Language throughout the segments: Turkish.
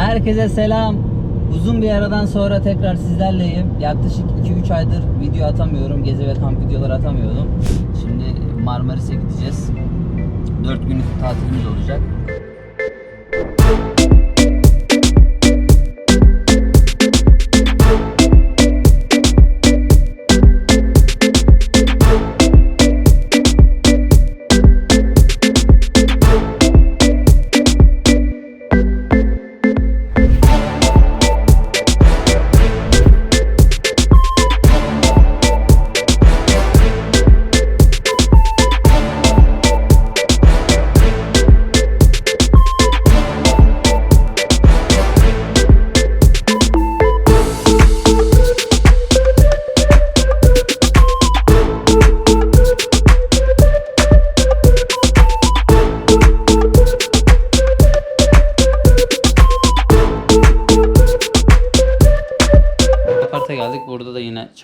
Herkese selam. Uzun bir aradan sonra tekrar sizlerleyim. Yaklaşık 2-3 aydır video atamıyorum. Gezi ve kamp videoları atamıyordum. Şimdi Marmaris'e gideceğiz. 4 günlük tatilimiz olacak.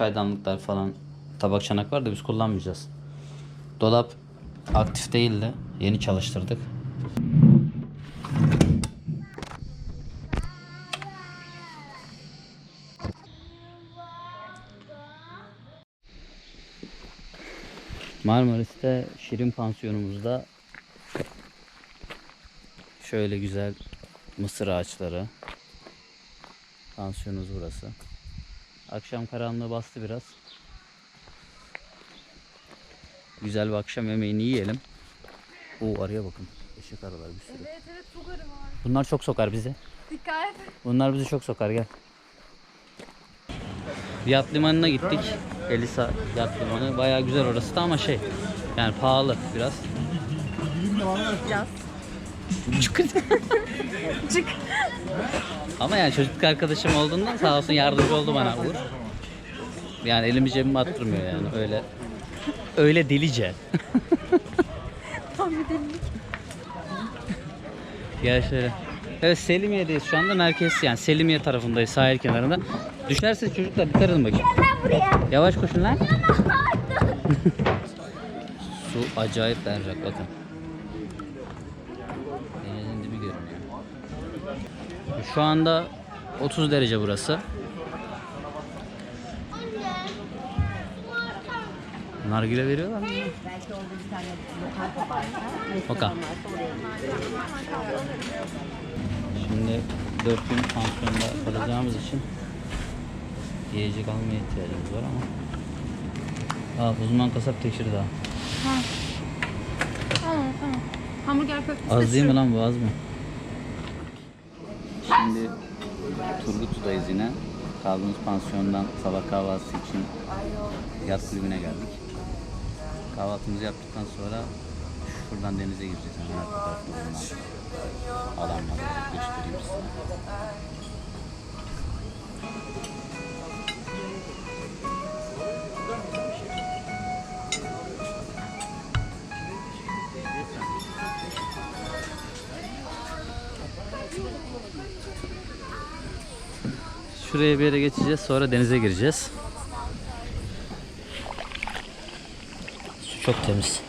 Çaydanlıklar falan tabak çanak var da biz kullanmayacağız. Dolap aktif değildi. Yeni çalıştırdık. Marmaris'te Şirin Pansiyonumuzda şöyle güzel mısır ağaçları. Pansiyonumuz burası. Akşam karanlığı bastı biraz. Güzel bir akşam yemeğini yiyelim. Oo araya bakın. Işık aralar bir sürü. Evet evet çok arı var. Bunlar çok sokar bizi. Dikkat. Bunlar bizi çok sokar gel. Yat limanına gittik. Elisa yat limanı. Bayağı güzel orası da ama şey yani pahalı biraz. Biraz. Çık. Çık. Ama yani çocukluk arkadaşım olduğundan sağ olsun yardımcı oldu bana Uğur. Yani elimi cebime attırmıyor yani öyle. Öyle delice. Tam bir delilik. Gel şöyle. Evet Selimiye'deyiz şu anda merkez yani Selimiye tarafındayız sahil kenarında. Düşerseniz çocuklar dikkat edin bakayım. Yavaş koşun lan. Su acayip berrak bakın. Şu anda 30 derece burası. Nargile veriyorlar mı? Oka. Şimdi 4 gün pansiyonda kalacağımız için yiyecek almaya ihtiyacımız var ama Aa, uzman kasap teşhir daha. Tamam tamam. Hamburger köftesi Az değil mi lan bu az mı? Şimdi Turgutlu'dayız yine. Kaldığımız pansiyondan sabah kahvaltısı için yat kulübüne geldik. Kahvaltımızı yaptıktan sonra şuradan denize gireceğiz. Hemen arka tarafında bulunan alanları göstereyim size. Şuraya bir yere geçeceğiz sonra denize gireceğiz. Su çok temiz.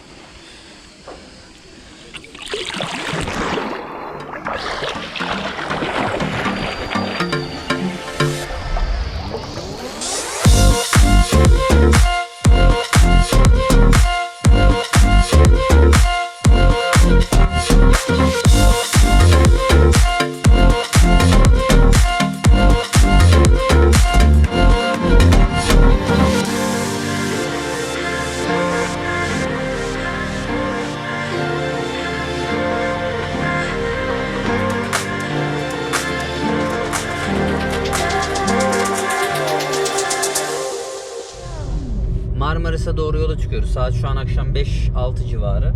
Çıkıyoruz. Saat şu an akşam 5-6 civarı.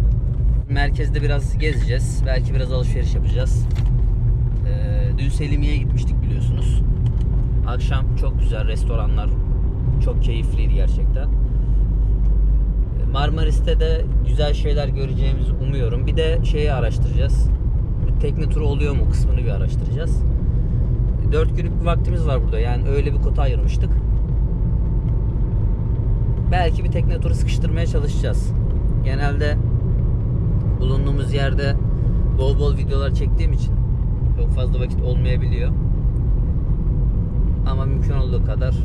Merkezde biraz gezeceğiz. Belki biraz alışveriş yapacağız. Ee, dün Selimiye'ye gitmiştik biliyorsunuz. Akşam çok güzel restoranlar. Çok keyifliydi gerçekten. Marmaris'te de güzel şeyler göreceğimizi umuyorum. Bir de şeyi araştıracağız. Tekne turu oluyor mu kısmını bir araştıracağız. 4 günlük bir vaktimiz var burada. Yani öyle bir kota ayırmıştık belki bir tekne turu sıkıştırmaya çalışacağız. Genelde bulunduğumuz yerde bol bol videolar çektiğim için Çok fazla vakit olmayabiliyor. Ama mümkün olduğu kadar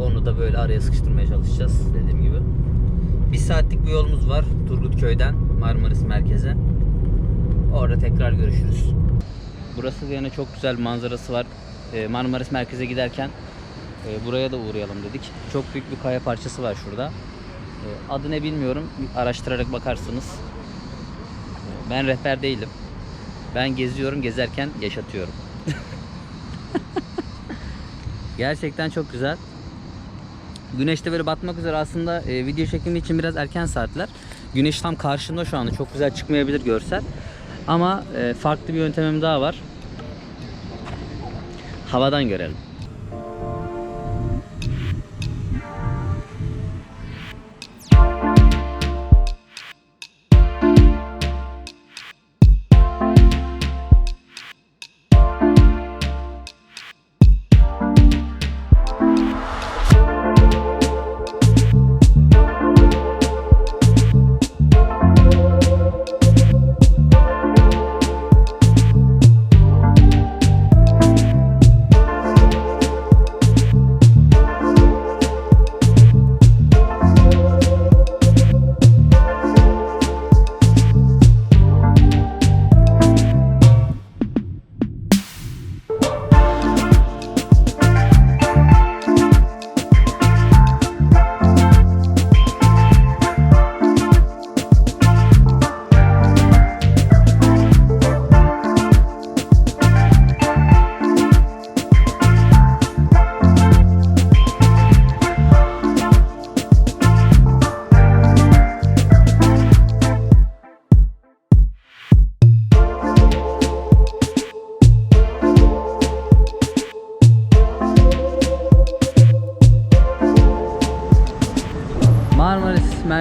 onu da böyle araya sıkıştırmaya çalışacağız dediğim gibi. Bir saatlik bir yolumuz var Turgutköy'den Marmaris merkeze. Orada tekrar görüşürüz. Burası yine çok güzel manzarası var. Ee, Marmaris merkeze giderken e, buraya da uğrayalım dedik. Çok büyük bir kaya parçası var şurada. Ee, Adı ne bilmiyorum. Araştırarak bakarsınız. Ee, Ben rehber değilim. Ben geziyorum, gezerken yaşatıyorum. Gerçekten çok güzel. Güneş de böyle batmak üzere aslında e, video çekimi için biraz erken saatler. Güneş tam karşımda şu anda. Çok güzel çıkmayabilir görsel. Ama e, farklı bir yöntemim daha var. Havadan görelim.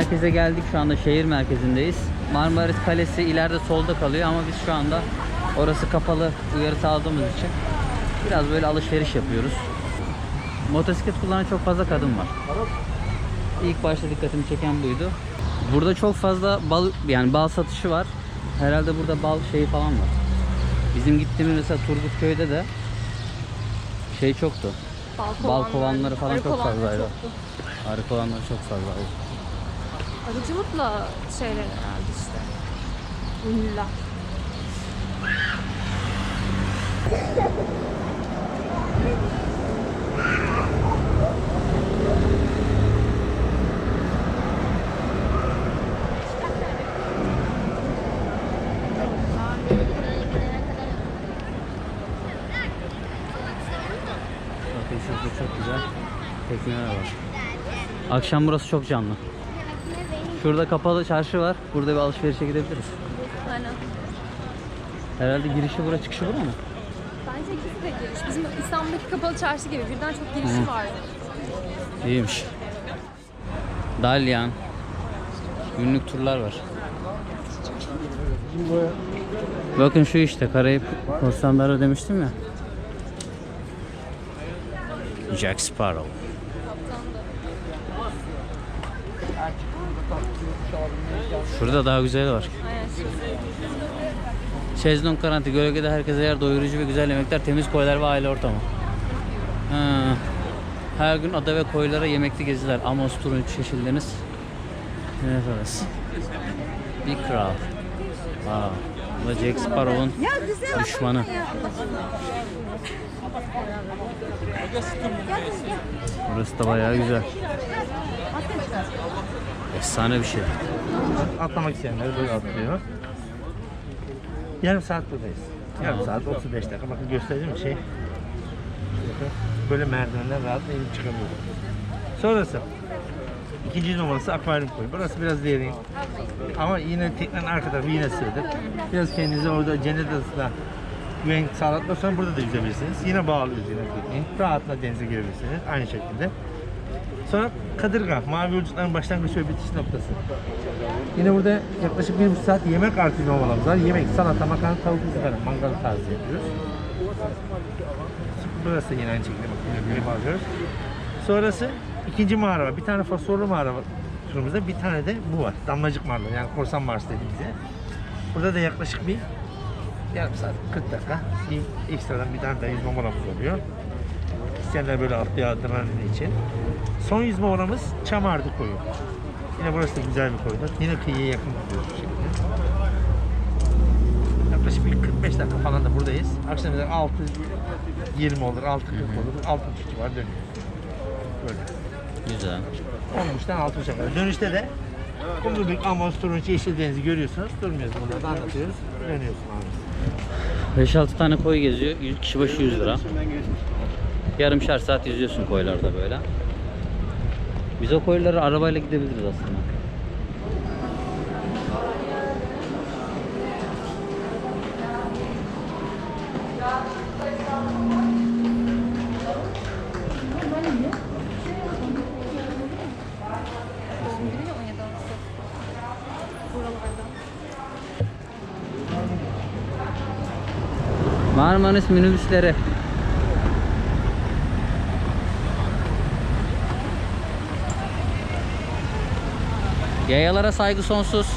Merkeze geldik şu anda şehir merkezindeyiz. Marmaris Kalesi ileride solda kalıyor ama biz şu anda orası kapalı uyarı aldığımız için biraz böyle alışveriş yapıyoruz. Motosiklet kullanan çok fazla kadın var. İlk başta dikkatimi çeken buydu. Burada çok fazla bal yani bal satışı var. Herhalde burada bal şeyi falan var. Bizim gittiğimiz mesela Turgutköy'de de şey çoktu. Bal kovanları falan Arı çok kovanları fazlaydı. Arı kovanları çok fazlaydı. Arıcılıkla şeyler herhalde işte. Ünlüler. Bakın şurada çok güzel tekneler var. Akşam burası çok canlı. Şurada kapalı çarşı var. Burada bir alışverişe gidebiliriz. Aynen. Herhalde girişi bura çıkışı bura mı? Bence ikisi de giriş. Bizim İstanbul'daki kapalı çarşı gibi birden çok girişi Hı. var. İyiymiş. Dalyan. Günlük turlar var. Bakın şu işte Karayip korsanları demiştim ya. Jack Sparrow. Şurada daha güzel var. Şezlong garanti gölgede herkese yer doyurucu ve güzel yemekler, temiz koylar ve aile ortamı. Ha. Her gün ada ve koylara yemekli geziler. Amos Turunç Deniz. Evet orası. Big Crowd. Wow. Bu da Jack Sparrow'un düşmanı. Burası da bayağı güzel. Efsane bir şey. Atlamak isteyenler böyle atlıyor. Yarım saat buradayız. Yarım saat 35 dakika. Bakın göstereceğim şey. Bakın, Böyle merdivenler rahat inip çıkamıyorum. Sonrası. İkinci numarası akvaryum koyu. Burası biraz derin. Ama yine teknenin arka tarafı yine sığdır. Biraz kendinize orada cennet adasında güvenlik sağladıktan sonra burada da yüzebilirsiniz. Yine bağlıyoruz yine tekneyi. Rahatla denize girebilirsiniz. Aynı şekilde. Sonra Kadırga, mavi yolculukların başlangıç ve bitiş noktası. Yine burada yaklaşık bir saat yemek artı novalarımız var. Yemek, salata, makarna, tavuk ızgara, mangal tarzı yapıyoruz. Burası da yine aynı şekilde yine böyle alıyoruz. Sonrası ikinci mağara var. Bir tane fosforlu mağara var turumuzda. Bir tane de bu var. Damlacık mağara yani korsan mağarası dediğimiz yer. Burada da yaklaşık bir yarım saat 40 dakika. Bir ekstradan bir tane daha yüzme molamız oluyor. İsteyenler böyle adrenalin için. Son yüzme molamız Çamardı koyu. Yine burası da güzel bir koydur. Yine kıyıya yakın gidiyoruz şekilde. Yaklaşık bir 45 dakika falan da buradayız. Akşam üzeri 6 20 olur, 6 40 olur, 6 civarı dönüyoruz. Böyle. Güzel. 13'ten 60'a kadar. Dönüşte de Kumrubik, Amos, Turunç, Yeşil Deniz'i görüyorsunuz. Durmuyoruz burada da anlatıyoruz. Dönüyorsun abi. 5-6 tane koy geziyor. 100 kişi başı 100 lira. Yarımşar saat yüzüyorsun koylarda böyle. Biz o koylara arabayla gidebiliriz aslında. Biri mi 17 Ağustos? Buralarda. Marmaris minibüsleri. Yayalara saygı sonsuz.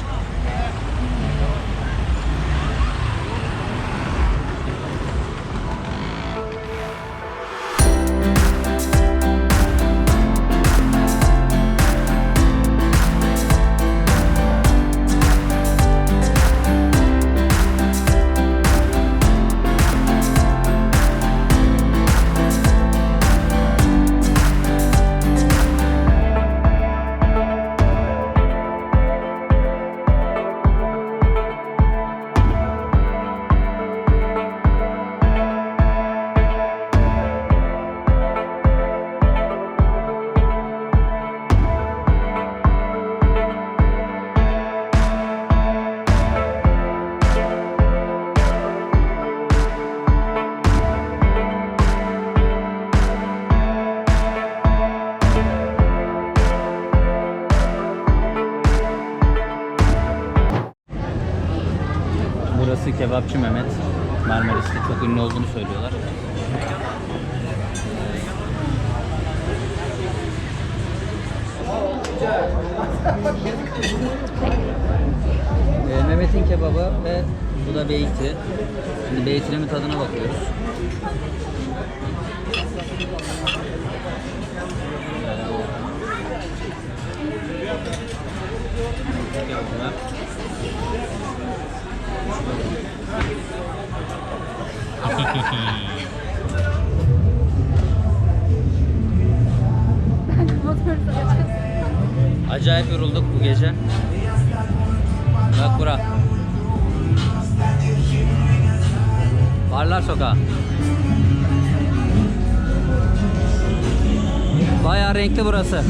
Kebapçı Mehmet. Marmaris'te çok ünlü olduğunu söylüyorlar. Ee, Mehmet'in kebabı ve bu da beyti. Şimdi beytinin tadına bakıyoruz. Açacağız. Acayip yorulduk bu gece. Bak bura. Barlar Sokağı. Bayağı renkli burası.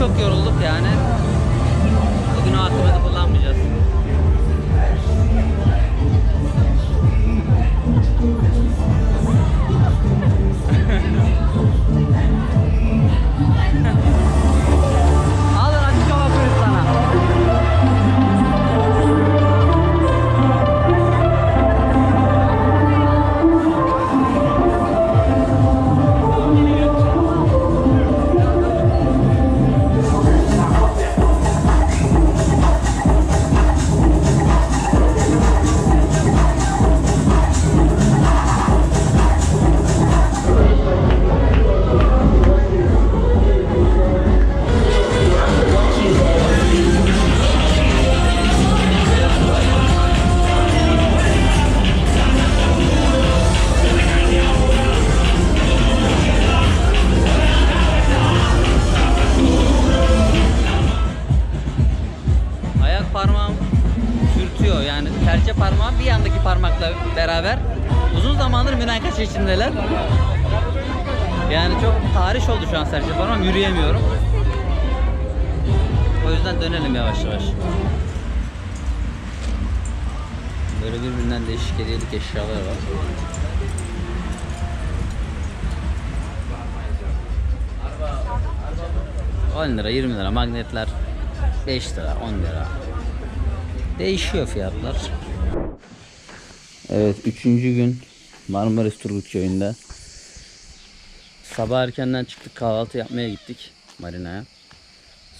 Çok yorulduk yani. Dönelim yavaş yavaş. Böyle birbirinden değişik hediyelik eşyalar var. 10 lira 20 lira magnetler 5 lira 10 lira. Değişiyor fiyatlar. Evet üçüncü gün Marmaris Turgut Köyü'nde. Sabah erkenden çıktık kahvaltı yapmaya gittik marinaya.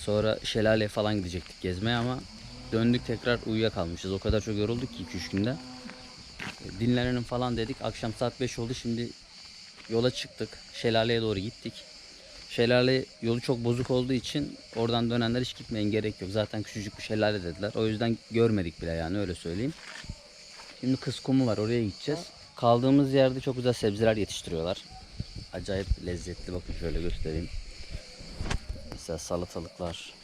Sonra şelaleye falan gidecektik gezmeye ama döndük tekrar uyuyakalmışız. O kadar çok yorulduk ki 2-3 günde. Dinlenelim falan dedik. Akşam saat 5 oldu. Şimdi yola çıktık. Şelaleye doğru gittik. Şelale yolu çok bozuk olduğu için oradan dönenler hiç gitmeyin gerek yok. Zaten küçücük bir şelale dediler. O yüzden görmedik bile yani öyle söyleyeyim. Şimdi kız kumu var oraya gideceğiz. Kaldığımız yerde çok güzel sebzeler yetiştiriyorlar. Acayip lezzetli bakın şöyle göstereyim. Mesela salatalıklar.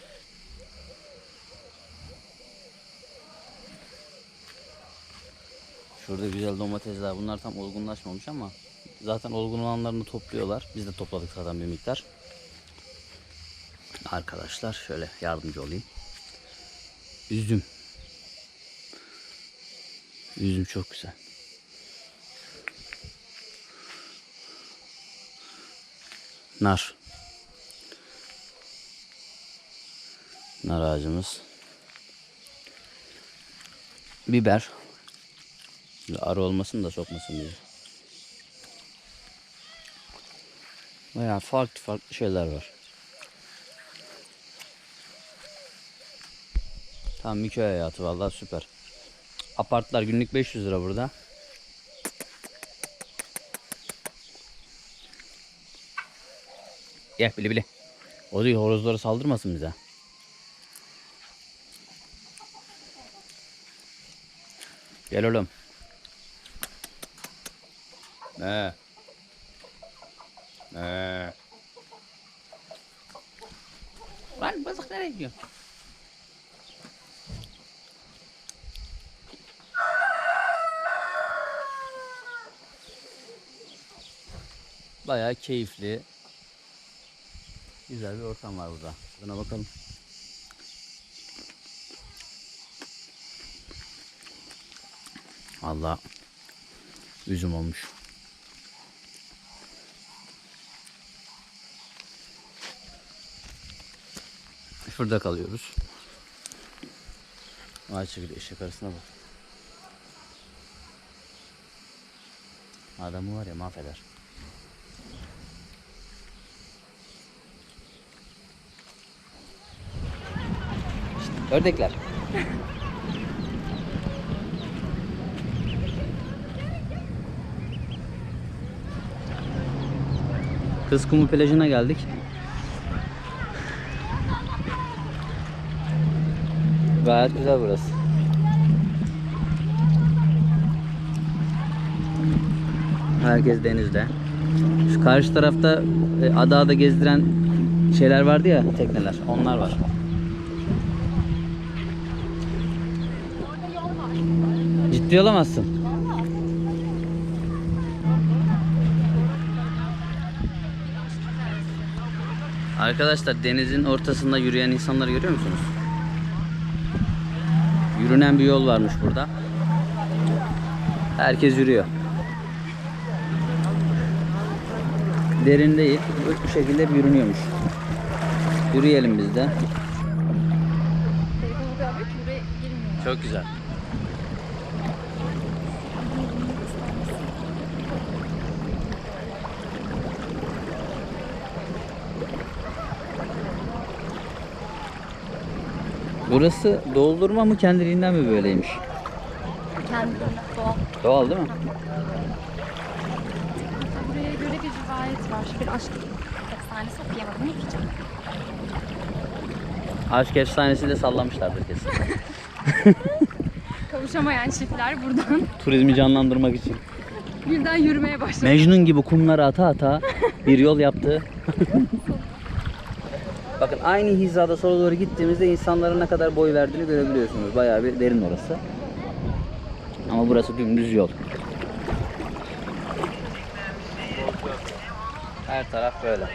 Şurada güzel domatesler. Bunlar tam olgunlaşmamış ama zaten olgun olanlarını topluyorlar. Biz de topladık zaten bir miktar. Arkadaşlar şöyle yardımcı olayım. Üzüm. Üzüm çok güzel. Nar. Nar ağacımız. Biber. Böyle arı olmasın da sokmasın diye. Bayağı farklı farklı şeyler var. Tam köy hayatı vallahi süper. Apartlar günlük 500 lira burada. Gel bili bili. O değil horozlara saldırmasın bize. Gel oğlum. Ne? Ne? Lan bazık nereye gidiyor? Bayağı keyifli. Güzel bir ortam var burada. Buna bakalım. Allah üzüm olmuş. Şurada kalıyoruz. Vay çekil eşek arasına bak. Adamı var ya mahveder. İşte ördekler. Kız Kumu plajına geldik. Gayet güzel burası. Herkes denizde. Şu karşı tarafta e, ada ada gezdiren şeyler vardı ya tekneler. Onlar var. Ciddi olamazsın. Arkadaşlar denizin ortasında yürüyen insanları görüyor musunuz? Yürünen bir yol varmış burada. Herkes yürüyor. Derin değil. Bu şekilde yürünüyormuş. Yürüyelim biz de. Çok güzel. Burası doldurma mı kendiliğinden mi böyleymiş? Kendine doğal. Doğal değil mi? Buraya göre bir rivayet var. Bir aşk efsanesi okuyamadım. Ne diyeceğim? Aşk efsanesi de sallamışlardır kesin. Kavuşamayan çiftler buradan Turizmi canlandırmak için. birden yürümeye başladı. Mecnun gibi kumları ata ata bir yol yaptı. Aynı hizada sola doğru gittiğimizde insanların ne kadar boy verdiğini görebiliyorsunuz. Bayağı bir derin orası. Ama burası dümdüz yol. Her taraf böyle.